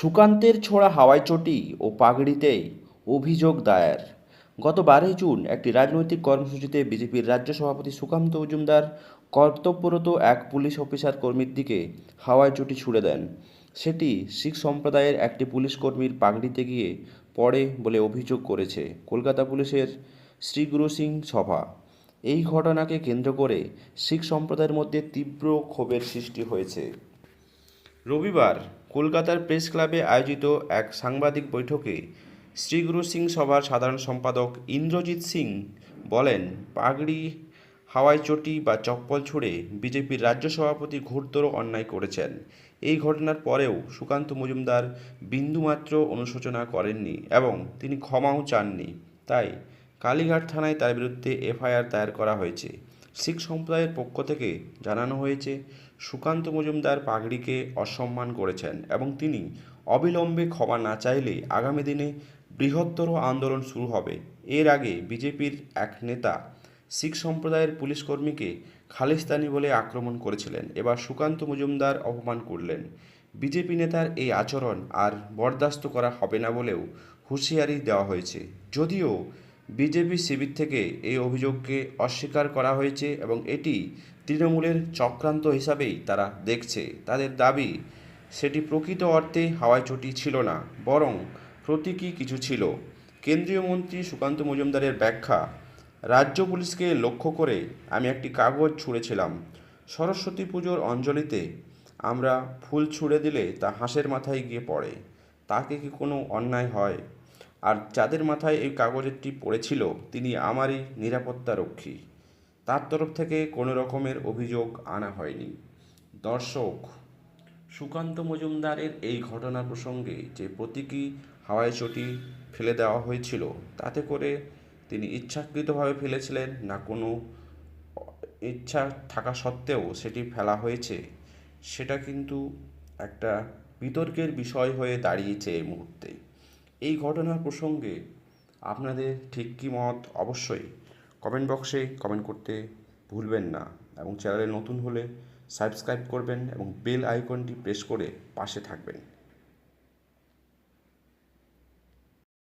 সুকান্তের ছোড়া হাওয়াই চটি ও পাগড়িতেই অভিযোগ দায়ের। গত বারোই জুন একটি রাজনৈতিক কর্মসূচিতে বিজেপির রাজ্য সভাপতি সুকান্ত মজুমদার কর্তব্যরত এক পুলিশ অফিসার কর্মীর দিকে হাওয়াই চটি ছুড়ে দেন। সেটি শিখ সম্প্রদায়ের একটি পুলিশ কর্মীর পাগড়িতে গিয়ে পড়ে বলে অভিযোগ করেছে কলকাতা পুলিশের শ্রীগুরু সিং সভা। এই ঘটনাকে কেন্দ্র করে শিখ সম্প্রদায়ের মধ্যে তীব্র ক্ষোভের সৃষ্টি হয়েছে। রবিবার কলকাতার প্রেস ক্লাবে আয়োজিত এক সাংবাদিক বৈঠকে শ্রীগুরু সিং সভার সাধারণ সম্পাদক ইন্দ্রজিৎ সিং বলেন, পাগড়ি, হাওয়াই চটি বা চপ্পল ছুঁড়ে বিজেপির রাজ্য সভাপতি ঘোরতর অন্যায় করেছেন। এই ঘটনার পরেও সুকান্ত মজুমদার বিন্দুমাত্র অনুশোচনা করেননি এবং তিনি ক্ষমাও চাননি। তাই কালীঘাট থানায় তার বিরুদ্ধে এফআইআর দায়ের করা হয়েছে। শিখ সম্প্রদায়ের পক্ষ থেকে জানানো হয়েছে, সুকান্ত মজুমদার পাগড়িকে অসম্মান করেছেন এবং তিনি অবিলম্বে ক্ষমা না চাইলে আগামী দিনে বৃহত্তর আন্দোলন শুরু হবে। এর আগে বিজেপির এক নেতা শিখ সম্প্রদায়ের পুলিশ কর্মীকে খালিস্তানি বলে আক্রমণ করেছিলেন। এবার সুকান্ত মজুমদার অপমান করলেন। বিজেপি নেতার এই আচরণ আর বরদাস্ত করা হবে না বলেও হুঁশিয়ারি দেওয়া হয়েছে। যদিও বিজেপি শিবির থেকে এই অভিযোগকে অস্বীকার করা হয়েছে এবং এটি তৃণমূলের চক্রান্ত হিসাবেই তারা দেখছে। তাদের দাবি, সেটি প্রকৃত অর্থে হাওয়াই চটি ছিল না, বরং প্রতীকী কিছু ছিল। কেন্দ্রীয় মন্ত্রী সুকান্ত মজুমদারের ব্যাখ্যা, রাজ্য পুলিশকে লক্ষ্য করে আমি একটি কাগজ ছুঁড়েছিলাম। সরস্বতী পুজোর অঞ্জলিতে আমরা ফুল ছুঁড়ে দিলে তা হাঁসের মাথায় গিয়ে পড়ে। তাকে কি কোনো অন্যায় হয়? আর যাদের মাথায় এই কাগজেরটি পড়েছিল, তিনি আমারই নিরাপত্তা রক্ষী তার তরফ থেকে কোনো রকমের অভিযোগ আনা হয়নি। দর্শক, সুকান্ত মজুমদারের এই ঘটনা প্রসঙ্গে যে প্রতীকী হাওয়াই চটি ফেলে দেওয়া হয়েছিল, তাতে করে তিনি ইচ্ছাকৃতভাবে ফেলেছিলেন না কোনো ইচ্ছা থাকা সত্ত্বেও সেটি ফেলা হয়েছে। সেটা কিন্তু একটা বিতর্কের বিষয় হয়ে দাঁড়িয়েছে এই মুহূর্তে। এই ঘটনার প্রসঙ্গে আপনাদের ঠিক কী মত? অবশ্যই কমেন্ট বক্সে কমেন্ট করতে ভুলবেন না এবং চ্যানেলে নতুন হলে সাবস্ক্রাইব করবেন এবং বেল আইকনটি প্রেস করে পাশে থাকবেন।